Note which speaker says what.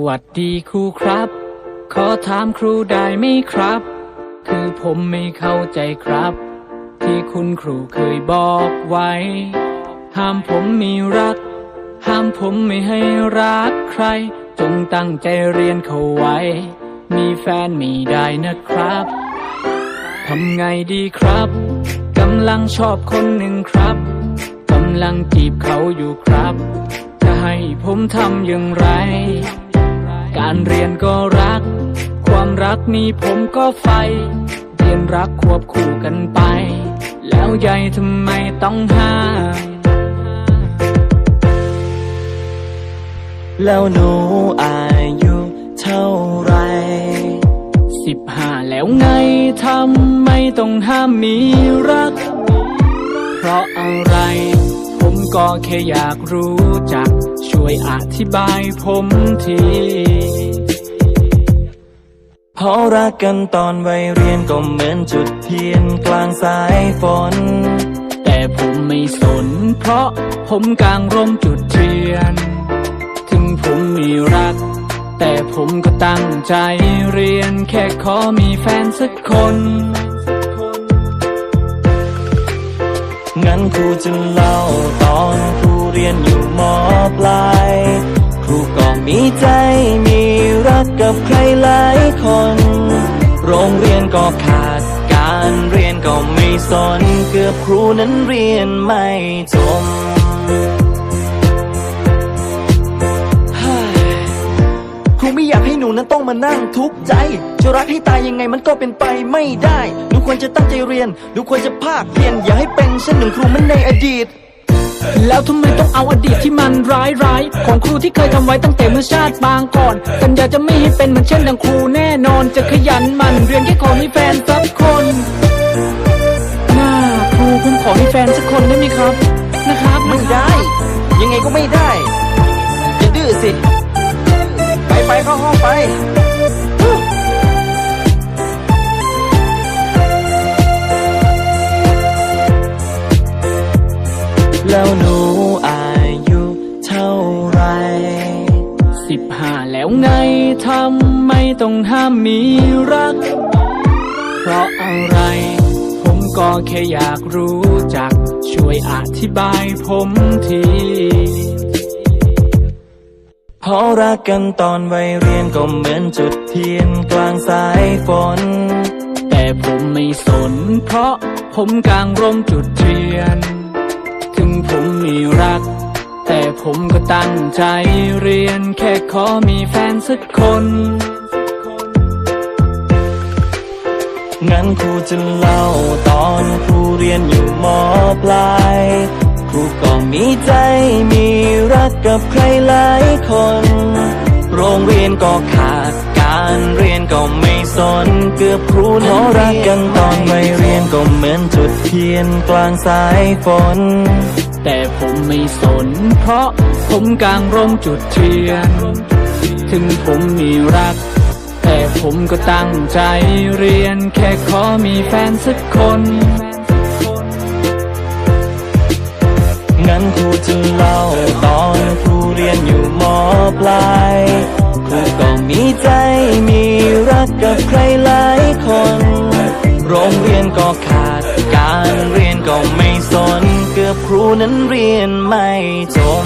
Speaker 1: หวัดดีครูครับ ขอถามครูได้ไหมครับ คือผมไม่เข้าใจครับ ที่คุณครูเคยบอกไว้ ห้ามผมมีรัก ห้ามผมไม่ให้รักใคร จงตั้งใจเรียนเข้าไว้ มีแฟนไม่ได้นะครับ ทำไงดีครับ กำลังชอบคนหนึ่งครับ กำลังจีบเขาอยู่ครับ ผมทำอย่างไร การเรียนก็รัก ความรักนี้ผมก็ไฟ เรียนรักควบคู่กันไป แล้วใหญ่ทำไมต้องห้าม
Speaker 2: แล้วหนูอายุเท่าไหร
Speaker 1: สิบห้าแล้วไงทำไมต้องห้ามมีรัก เพราะอะไร ผมก็แค่อยากรู้จัก ช่วยอธิบายผมที
Speaker 2: เพราะรักกันตอนวัยเรียนก็เหมือนจุดเทียนกลางสายฝน
Speaker 1: แต่ผมไม่สน เพราะผมกลางร่มจุดเทียน ถึงผมมีรัก แต่ผมก็ตั้งใจเรียนแค่ขอมีแฟนสักคน
Speaker 2: งั้นครูจะเล่าตอนครูเรียนอยู่มปลาย ครูก็มีใจมีรักกับใครหลายคน โรงเรียนก็ขาดการเรียนก็ไม่สน เกือบครูนั้นเรียนไม่จบ รูไม่อยากให้หนูนั้นต้องมานั่งทุกข์ใจ จะรักให้ตายยังไงมันก็เป็นไปไม่ได้ หนูควรจะตั้งใจเรียน หนูควรจะภาคเพียรอย่าให้เป็นเช่นหนึ่งครูเหมันในอดีต
Speaker 1: แล้วทำไมต้องเอาอดีตที่มันร้ายร้ายๆของครูที่เคยทำไว้ตั้งแต่เมื่อชาติบางก่อนสัญญาจะไม่ให้เป็นเหมือนเช่นดังครูแน่นอนจะขยันหมันเรียนแค่ขอมีแฟนสักคนหน้าครูผมขอมีแฟนสักคนได้ไหมครับ นะครับ
Speaker 2: ไม่ได้ ยังไงก็ไม่ได้อย่าดื้อสิ ไปเข้าห้องไปแล้วหนูอายุเท่าไร
Speaker 1: สิบห้าแล้วไงทำไมต้องห้ามมีรัก เพราะอะไร ผมก็แค่อยากรู้จัก ช่วยอธิบายผมที
Speaker 2: ราะรักกันตอนวัยเรียนก็เหมือนจุดเทียนกลางสายฝน
Speaker 1: แต่ผมไม่สน เพราะผมกลางร่มจุดเทียน ถึงผมมีรัก แต่ผมก็ตั้งใจเรียน แค่ขอมีแฟนสักคน
Speaker 2: งั้นครูจะเล่าตอนครูเรียนอยู่มปลาย ครูก็มีใจมีรักกับใครหลายคน โรงเรียนก็ขาดการเรียนก็ไม่สน เกือบครูนั้นรักกันตอนวัยเรียนก็เหมือนจุดเทียนกลางสายฝน
Speaker 1: แต่ผมไม่สน เพราะผมกลางร่มจุดเทียน ถึงผมมีรัก แต่ผมก็ตั้งใจเรียนแค่ขอมีแฟนสักคน
Speaker 2: งั้นครูจะเล่าตอนครูเรียนอยู่มปลายครูก็มีใจมีรักกับใครหลายคน โรงเรียนก็ขาดการเรียนก็ไม่สน เกือบครูนั้นเรียนไม่จบ